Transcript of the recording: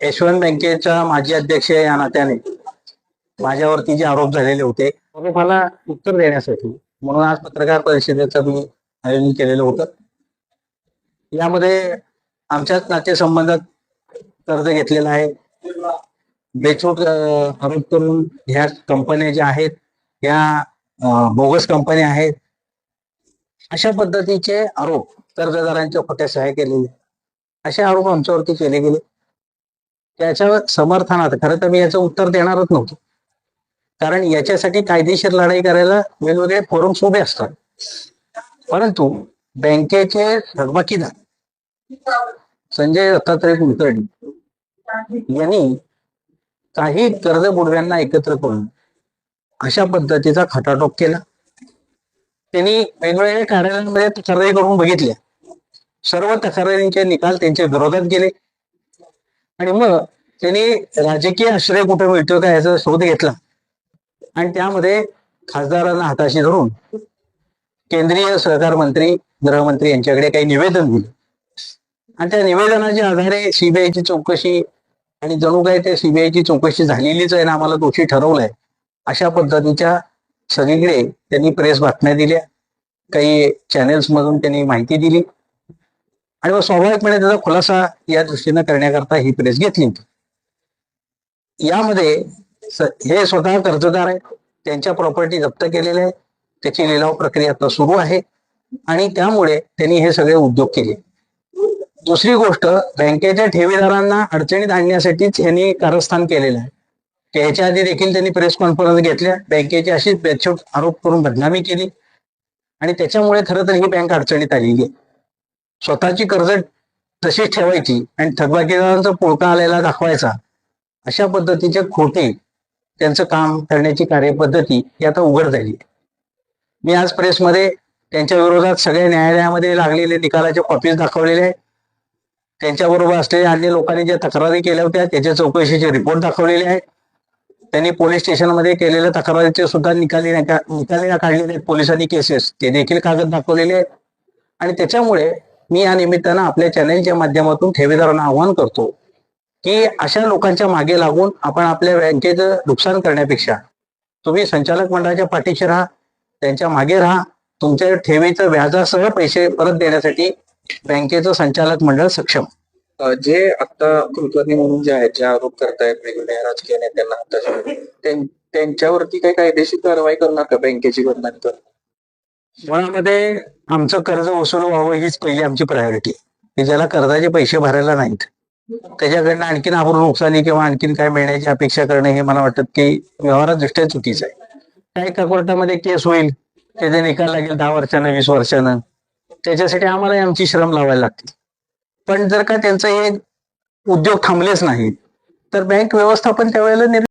यशवंत बँकेचा माजी अध्यक्ष या नात्याने. माझ्यावरती जे आरोप झालेले होते आरोपाला उत्तर देण्यासाठी म्हणून आज पत्रकार परिषदेचं मी आयोजन केलेलं होतं. यामध्ये आमच्याच नातेसंबंधात कर्ज घेतलेलं आहे. बेचूक आरोप करून ह्या कंपन्या ज्या आहेत ह्या बोगस कंपन्या आहेत अशा पद्धतीचे आरोप कर्जदारांच्या खोट्या सहाय्य केलेले. असे आरोप आमच्यावरती केले गेले. त्याच्या समर्थनात खरं तर मी याचं उत्तर देणारच नव्हतो. कारण याच्यासाठी कायदेशीर लढाई करायला वेगवेगळे फोरम्स उभे असतात. परंतु बँकेचे थकबाकीदार संजय दत्तात्रय कुलकर्णी यांनी काही कर्ज बुडव्यांना एकत्र करून अशा पद्धतीचा खटाटोप केला. त्यांनी वेगवेगळ्या कार्यालयांमध्ये तक्रारी करून बघितल्या. सर्व तक्रारींचे निकाल त्यांच्या विरोधात गेले. आणि मग त्यांनी राजकीय आश्रय कुठे मिळतो का याचा शोध घेतला. आणि त्यामध्ये खासदारांना हाताशी धरून केंद्रीय सहकार मंत्री गृहमंत्री यांच्याकडे काही निवेदन दिलं. आणि त्या निवेदनाच्या आधारे सीबीआयची चौकशी आणि जणू काय त्या सीबीआयची चौकशी झालेलीच आहे ना आम्हाला दोषी ठरवलंय अशा पद्धतीच्या सगळीकडे त्यांनी प्रेस बातम्या दिल्या काही चॅनेल्स मधून त्यांनी माहिती दिली. आणि मग स्वाभाविकपणे त्याचा खुलासा या दृष्टीनं करण्याकरता ही प्रेस घेतली होती. यामध्ये हे स्वतः कर्जदार आहेत त्यांच्या प्रॉपर्टी जप्त केलेल्या आहेत त्याची लिलाव प्रक्रिया आता सुरू आहे आणि त्यामुळे त्यांनी हे सगळे उद्योग केले. दुसरी गोष्ट बँकेच्या ठेवीदारांना अडचणीत आणण्यासाठीच यांनी कारस्थान केलेलं आहे. त्याच्या आधी देखील त्यांनी प्रेस कॉन्फरन्स घेतल्या. बँकेची अशीच बेछूट आरोप करून बदनामी केली. आणि त्याच्यामुळे खरं तर ही बँक अडचणीत आलेली आहे. स्वतःची कर्ज तशीच ठेवायची आणि थकबाकीदारांचा पोळका आलेला दाखवायचा अशा पद्धतीचे खोटे त्यांचं काम करण्याची कार्यपद्धती ही आता उघड झाली मी आज प्रेसमध्ये त्यांच्या विरोधात सगळ्या न्यायालयामध्ये लागलेले निकालाचे कॉपीज दाखवलेले आहेत. त्यांच्याबरोबर असलेल्या अन्य लोकांनी ज्या तक्रारी केल्या होत्या त्याच्या चौकशीचे रिपोर्ट दाखवलेले आहेत. त्यांनी पोलीस स्टेशनमध्ये केलेल्या तक्रारीचे सुद्धा निकाली निकाली काढलेले आहेत. पोलिसांनी केसेस ते देखील कागद दाखवलेले आहेत. आणि त्याच्यामुळे मी या निमित्तानं आपल्या चॅनेलच्या माध्यमातून ठेवीदारांना आवाहन करतो की अशा लोकांच्या मागे लागून आपण आपल्या बँकेचं नुकसान करण्यापेक्षा तुम्ही संचालक मंडळाच्या पाठीशी राहा त्यांच्या मागे राहा तुमच्या ठेवीचं व्याजासह पैसे परत देण्यासाठी बँकेचं संचालक मंडळ सक्षम. जे आता कुलकर्णी म्हणून जे आहेत जे आरोप करतायत वेगवेगळ्या राजकीय नेत्यांना त्यांच्यावरती काही कायदेशीर कारवाई करणार का? बँकेची बदनामी कर मुळामध्ये आमचं कर्ज वसूल व्हावं हीच पहिली आमची प्रायोरिटी की ज्याला कर्जाचे पैसे भरायला नाहीत त्याच्याकडनं आणखीन आपण नुकसानी किंवा आणखीन काय मिळण्याची अपेक्षा करणे हे मला वाटतं की व्यवहारात दृष्ट्या चुकीचं आहे. काय एका कोर्टामध्ये केस होईल त्याचे निकाल लागेल दहा वर्षानं वीस वर्षानं त्याच्यासाठी आम्हाला आमची श्रम लावायला लागतील पण जर का त्यांचं हे उद्योग थांबलेच नाहीत तर बँक व्यवस्थापन त्यावेळेला निर्णय